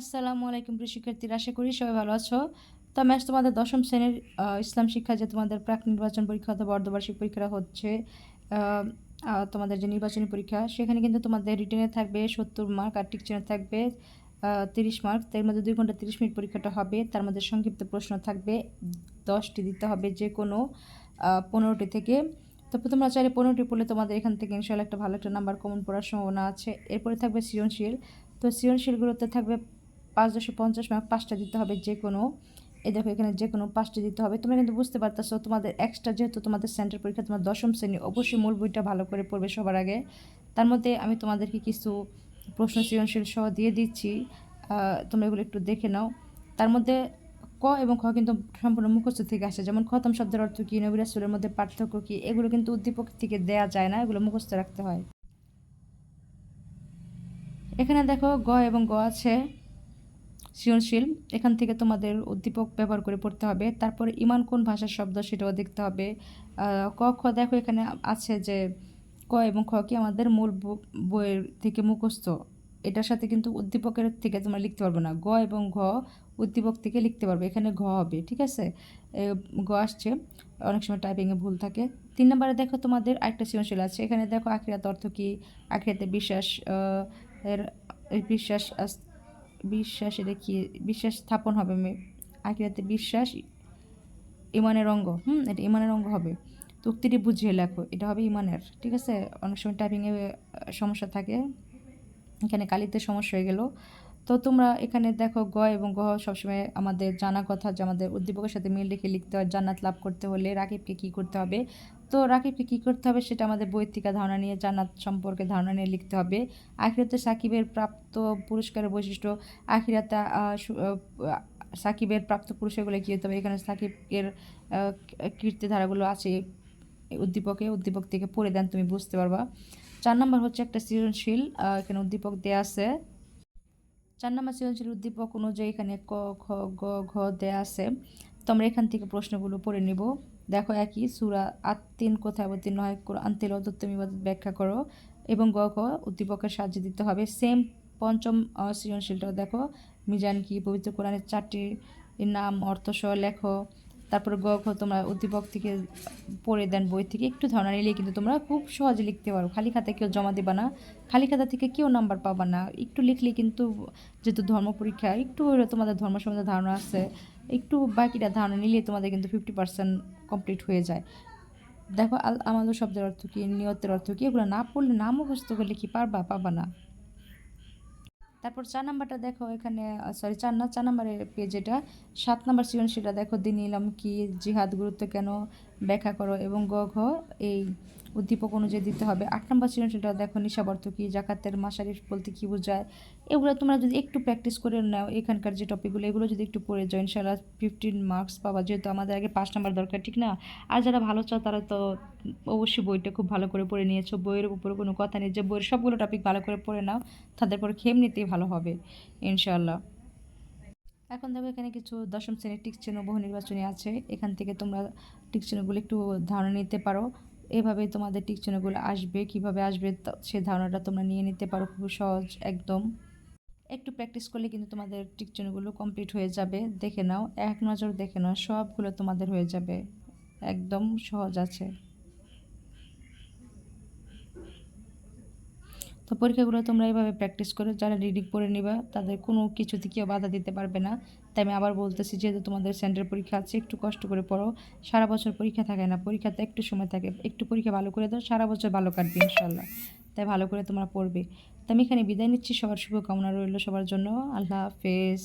আসসালামু আলাইকুম প্রিয় শিক্ষার্থীরা, আশা করি সবাই ভালো আছো। তো আজ তোমাদের দশম শ্রেণির ইসলাম শিক্ষা যে তোমাদের প্রাক নির্বাচন পরীক্ষা অথবা অর্ধবার্ষিক পরীক্ষা হচ্ছে তোমাদের যে নির্বাচনী পরীক্ষা, সেখানে কিন্তু তোমাদের রিটেনে থাকবে সত্তর মার্ক আর টিকচেনে থাকবে তিরিশ মার্ক তার মধ্যে দুই ঘণ্টা তিরিশ মিনিট পরীক্ষাটা হবে, তার মধ্যে সংক্ষিপ্ত প্রশ্ন থাকবে, দশটি দিতে হবে যে কোনো পনেরোটি থেকে। তো তোমরা চাইলে পনেরোটি পড়লে তোমাদের এখান থেকে ইনশাল্লাহ একটা ভালো একটা নাম্বার কমন পড়ার সম্ভাবনা আছে। এরপরে থাকবে সৃজনশীল। তো সৃজনশীলগুলোতে থাকবে পাঁচ দশে পঞ্চাশ মার্ক পাঁচটা দিতে হবে যে কোনো। এই দেখো এখানে যে কোনো পাঁচটা দিতে হবে। তোমরা কিন্তু বুঝতে পারতেছো, তোমাদের এক্সট্রা যেহেতু তোমাদের সেন্টার পরীক্ষা, তোমার দশম শ্রেণি, অবশ্যই মূল বইটা ভালো করে পড়বে সবার আগে। তার মধ্যে আমি তোমাদেরকে কিছু প্রশ্ন সৃজনশীল সহ দিয়ে দিচ্ছি। তোমরা এগুলো একটু দেখে নাও। তার মধ্যে ক এবং খ কিন্তু সম্পূর্ণ মুখস্থ থেকে আসে। যেমন খতম শব্দের অর্থ কী নবী রাসূলের মধ্যে পার্থক্য কী, এগুলো কিন্তু উদ্দীপক থেকে দেয়া যায় না, এগুলো মুখস্থ রাখতে হয়। এখানে দেখো গ এবং গ আছে। সৃজনশীল, এখান থেকে তোমাদের উদ্দীপক ব্যবহার করে পড়তে হবে। তারপরে ইমান কোন ভাষার শব্দ সেটাও দেখতে হবে। ক, খ, দেখো এখানে আছে যে ক এবং খ কি আমাদের মূল বইয়ের থেকে মুখস্থ। এটার সাথে কিন্তু উদ্দীপকের থেকে তোমরা লিখতে পারবে না। গ এবং ঘ উদ্দীপক থেকে লিখতে পারবে। এখানে ঘ হবে, ঠিক আছে? গ আসছে। অনেক সময় টাইপিংয়ে ভুল থাকে। তিন নম্বরে দেখো তোমাদের আরেকটা সৃজনশীল আছে। এখানে দেখো আখিরাত অর্থ কী? আখিরাতে বিশ্বাস এর বিশ্বাস বিশ্বাস কি? বিশ্বাস স্থাপন হবে আখিরাতে বিশ্বাস, ইমানের অঙ্গ। হুম, এটা ইমানের অঙ্গ হবে। উক্তিটি বুঝিয়ে লেখো, এটা হবে ইমানের। ঠিক আছে? অনেক সময় টাইপিংয়ে সমস্যা থাকে। এখানে কালিতে সমস্যা হয়ে গেল। তো তোমরা এখানে দেখো গ এবং গ সবসময় আমাদের জানা কথা যে আমাদের উদ্দীপকের সাথে মিল রেখে লিখতে হয়, জান্নাত লাভ করতে হলে রাকিবকে কী করতে হবে? তো রাকিবকে কী করতে হবে সেটা আমাদের থেকে ধারণা নিয়ে, জান্নাত সম্পর্কে ধারণা নিয়ে লিখতে হবে। আখিরাতে সাকিবের প্রাপ্ত পুরস্কারের বৈশিষ্ট্য, আখিরাতে সাকিবের প্রাপ্ত পুরস্কারগুলো কী হতে হবে? এখানে সাকিবের কীর্তি ধারাগুলো আছে। উদ্দীপকে, উদ্দীপক থেকে পড়ে দেন, তুমি বুঝতে পারবা। চার নম্বর হচ্ছে একটা সৃজনশীল এখানে উদ্দীপক দেয়া আছে। চার নম্বর সৃজনশীল উদ্দীপক অনুযায়ী এখানে ক, খ, গ, ঘ, দে আছে। তোমরা এখান থেকে প্রশ্নগুলো পড়ে নিব। দেখো একই, সুরা আত্মিন কোথায় অবতীর্ণ হয়? কোরআন তেল তুমি ব্যাখ্যা করো। এবং গ, ঘ, উদ্দীপকের সাহায্য দিতে হবে। সেম পঞ্চম সৃজনশীলটা দেখো। মিজান কি? পবিত্র কোরআনের চারটি নাম অর্থ সহ লেখো। তারপরে গ তোমরা উদ্দীপক থেকে পড়ে দেন বই থেকে, একটু ধারণা নিলে কিন্তু তোমরা খুব সহজে লিখতে পারো। খালি খাতায় কেউ জমা দেবা না। খালি খাতা থেকে কেউ নাম্বার পাবা না। একটু লিখলে কিন্তু যেহেতু ধর্ম পরীক্ষা, একটু তোমাদের ধর্ম সম্বন্ধে ধারণা আছে, একটু বাকিটা ধারণা নিলে তোমাদের কিন্তু ফিফটি পার্সেন্ট কমপ্লিট হয়ে যায়। দেখো, আল, আমাদের শব্দের অর্থ কী, নিয়তের অর্থ কী? এগুলো না পড়লে না মুখস্থ করলে কি পারবা? পাবা না। তারপর চার নাম্বারটা দেখো এখানে সরি চার না, চার নাম্বারের পেজ এটা। সাত নাম্বার সৃজনশীলটা দেখো দিন নিলাম কি, জিহাদ গুরুত্ব কেন ব্যাখ্যা করো এবং গ ঘ, এই উদ্দীপক অনুযায়ী দিতে হবে। আট নাম্বার সৃজনশীলটা দেখো নিশাব অর্থ কি জাকাতের মাসারিফ বলতে কী বোঝায়? এগুলো তোমরা যদি একটু প্র্যাকটিস করে নাও, এখানকার যে টপিকগুলো এগুলো যদি একটু পড়ে যাও ইনশাল্লাহ ফিফটিন মার্কস পাবা। যেহেতু আমাদের আগে পাঁচ নাম্বার দরকার, ঠিক না? আর যারা ভালো চাও, তারা তো অবশ্যই বইটা খুব ভালো করে পড়ে নিয়েছো। বইয়ের উপরে কোনো কথা নেই, যে বইয়ের সবগুলো টপিক ভালো করে পড়ে নাও, তাদের পর খেম নিতেই ভালো হবে ইনশাল্লাহ এখন দেখো, এখানে কিছু দশম শ্রেণির টিক চিহ্ন বহু নির্বাচনী আছে। এখান থেকে তোমরা টিক চিহ্নগুলো একটু ধারণা নিতে পারো। এভাবে তোমাদের টিকচনগুলো আসবে, কীভাবে আসবে সে ধারণাটা তোমরা নিয়ে নিতে পারো খুব সহজ, একদম। একটু প্র্যাকটিস করলে কিন্তু তোমাদের টিকচনগুলো কমপ্লিট হয়ে যাবে। দেখে নাও, এক নজর দেখে নাও, সবগুলো তোমাদের হয়ে যাবে। একদম সহজ আছে। তো পরীক্ষাগুলো তোমরা এইভাবে প্র্যাকটিস করো, যারা রিডিং পড়ে নিবা, তাদের কোনো কিছুতে কেউ বাধা দিতে পারবে না। তাই আমি আবার বলতেছি, যেহেতু তোমাদের সেন্টার পরীক্ষা আছে, একটু কষ্ট করে পড়ো। সারা বছর পরীক্ষা থাকে না, পরীক্ষাতে একটু সময় থাকে। একটু পরীক্ষা ভালো করে দাও, সারা বছর ভালো কাটবে ইনশাল্লাহ তাই ভালো করে তোমরা পড়বে। তো আমি এখানে বিদায় নিচ্ছি, সবার শুভকামনা রইল সবার জন্য। আল্লাহ হাফেজ।